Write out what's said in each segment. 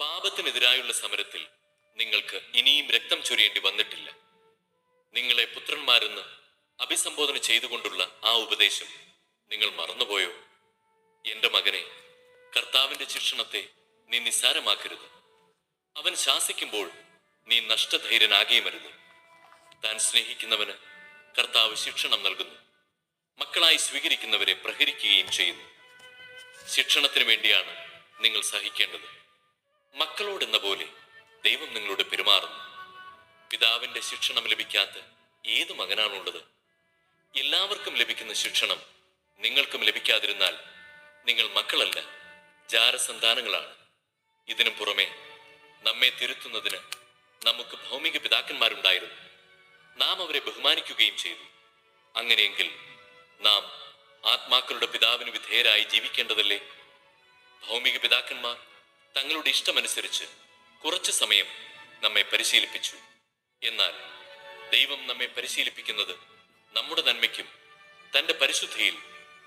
പാപത്തിനെതിരായുള്ള സമരത്തിൽ നിങ്ങൾക്ക് ഇനിയും രക്തം ചൊരിയേണ്ടി വന്നിട്ടില്ല. നിങ്ങളെ പുത്രന്മാരെന്ന് അഭിസംബോധന ചെയ്തുകൊണ്ടുള്ള ആ ഉപദേശം നിങ്ങൾ മറന്നുപോയോ? എന്റെ മകനെ കർത്താവിന്റെ ശിക്ഷണത്തെ നീ നിസ്സാരമാക്കരുത്. അവൻ ശാസിക്കുമ്പോൾ നീ നഷ്ടധൈര്യനാകിയുമരുത് താൻ സ്നേഹിക്കുന്നവന് കർത്താവ് ശിക്ഷണം നൽകുന്നു. മക്കളായി സ്വീകരിക്കുന്നവരെ പ്രഹരിക്കുകയും ചെയ്യുന്നു. ശിക്ഷണത്തിന് വേണ്ടിയാണ് നിങ്ങൾ സഹിക്കേണ്ടത്. മക്കളോടെന്ന പോലെ ദൈവം നിങ്ങളോട് പെരുമാറുന്നു. പിതാവിന്റെ ശിക്ഷണം ലഭിക്കാത്ത ഏത് മകനാണുള്ളത്? എല്ലാവർക്കും ലഭിക്കുന്ന ശിക്ഷണം നിങ്ങൾക്കും ലഭിക്കാതിരുന്നാൽ നിങ്ങൾ മക്കളല്ല ജാരസന്താനങ്ങളാണ്. ഇതിനു പുറമെ നമ്മെ തിരുത്തുന്നതിന് നമുക്ക് ഭൗമിക പിതാക്കന്മാരുണ്ടായിരുന്നു. നാം അവരെ ബഹുമാനിക്കുകയും ചെയ്തു. അങ്ങനെയെങ്കിൽ നാം ആത്മാക്കളുടെ പിതാവിന് വിധേയരായി ജീവിക്കേണ്ടതല്ലേ? ഭൗമിക പിതാക്കന്മാർ തങ്ങളുടെ ഇഷ്ടമനുസരിച്ച് കുറച്ച് സമയം നമ്മെ പരിശീലിപ്പിച്ചു. എന്നാൽ ദൈവം നമ്മെ പരിശീലിപ്പിക്കുന്നത് നമ്മുടെ നന്മയ്ക്കും തന്റെ പരിശുദ്ധിയിൽ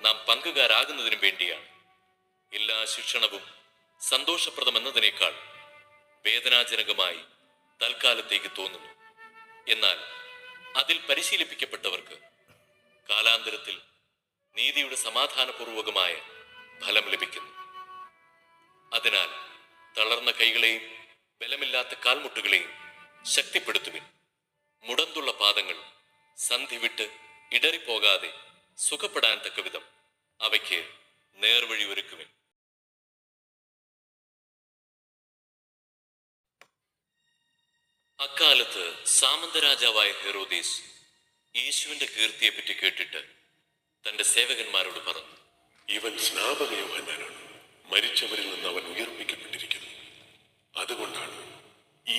നാം പങ്കുകാരാകുന്നതിനും വേണ്ടിയാണ്. എല്ലാ ശിക്ഷണവും സന്തോഷപ്രദമെന്നതിനേക്കാൾ വേദനാജനകമായി തൽക്കാലത്തേക്ക് തോന്നുന്നു. എന്നാൽ അതിൽ പരിശീലിപ്പിക്കപ്പെട്ടവർക്ക് കാലാന്തരത്തിൽ നീതിയുടെ സമാധാനപൂർവകമായ ഫലം ലഭിക്കുന്നു. അതിനാൽ തളർന്ന കൈകളെയും ബലമില്ലാത്ത കാൽമുട്ടുകളെയും ശക്തിപ്പെടുത്തുവിൻ. മുടന്തുള്ള പാദങ്ങൾ സന്ധി വിട്ട് ഇടറിപ്പോകാതെ സുഖപ്പെടാൻ തക്കവിധം അവയ്ക്ക് നേർവഴി ഒരുക്കുവിൻ. അക്കാലത്ത് സാമന്ത രാജാവായ ഹെറോദീസ് യേശുവിന്റെ കീർത്തിയെപ്പറ്റി കേട്ടിട്ട് തന്റെ സേവകന്മാരോട് പറഞ്ഞു ഇവൻ സ്നാപക യോഹന്നാനാണ് മരിച്ചവരിൽ നിന്ന് അവൻ ഉയർപ്പിക്കപ്പെട്ടിരിക്കുന്നു.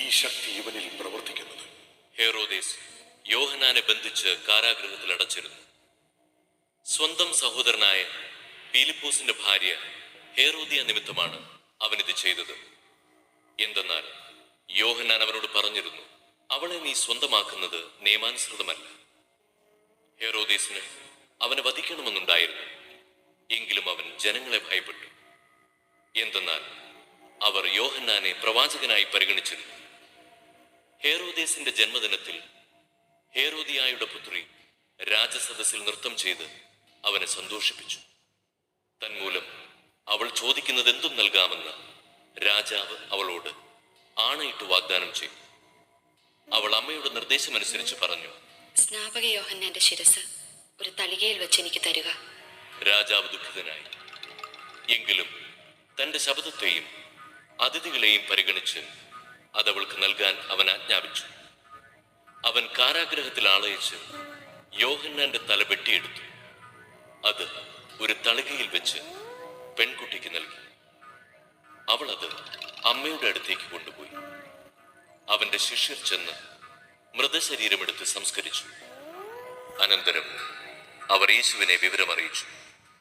ഈ ശക്തി ഇവനിൽ പ്രവർത്തിക്കുന്നത്. ഹേറോദേസ് യോഹനാനെ ബന്ധിച്ച് കാരാഗ്രഹത്തിൽ അടച്ചിരുന്നു. സ്വന്തം സഹോദരനായ പീലിപ്പോസിന്റെ ഭാര്യ ഹേറോദിയ നിമിത്തമാണ് അവനിത് ചെയ്തത്. എന്തെന്നാൽ യോഹനാൻ അവനോട് പറഞ്ഞിരുന്നു അവളെ നീ സ്വന്തമാക്കുന്നത് നിയമാനുസൃതമല്ല ഹേറോദേസിന് അവനെ വധിക്കണമെന്നുണ്ടായിരുന്നു. എങ്കിലും അവൻ ജനങ്ങളെ ഭയപ്പെട്ടു. എന്തെന്നാൽ അവർ യോഹന്നാനെ പ്രവാചകനായി പരിഗണിച്ചിരുന്നു. ഹേറോദേസിന്റെ ജന്മദിനത്തിൽ ഹേറോദിയായുടെ പുത്രി രാജസദസ്സിൽ നൃത്തം ചെയ്ത് അവനെ സന്തോഷിപ്പിച്ചു. തന്മൂലം അവൾ ചോദിക്കുന്നത് എന്തും നൽകാമെന്ന് രാജാവ് അവളോട് ആണയിട്ട് വാഗ്ദാനം ചെയ്തു. അവൾ അമ്മയുടെ നിർദ്ദേശമനുസരിച്ച് പറഞ്ഞു സ്നാപക യോഹന്നാന്റെ ശിരസ് ഒരു തളികയിൽ വെച്ച് എനിക്ക് തരുക. രാജാവ് ദുഃഖിതനായി. എങ്കിലും തന്റെ ശബ്ദത്തെയും അതിഥികളെയും പരിഗണിച്ച് അതവൾക്ക് നൽകാൻ അവൻ ആജ്ഞാപിച്ചു. അവൻ കാരാഗ്രഹത്തിൽ ആളയിച്ച് യോഹന്നാന്റെ തല വെട്ടിയെടുത്തു. അത് ഒരു തളികയിൽ വെച്ച് പെൺകുട്ടിക്ക് നൽകി. അവൾ അത് അമ്മയുടെ അടുത്തേക്ക് കൊണ്ടുപോയി. അവന്റെ ശിഷ്യർ ചെന്ന് മൃതശരീരമെടുത്ത് സംസ്കരിച്ചു. അനന്തരം അവർ യേശുവിനെ വിവരമറിയിച്ചു.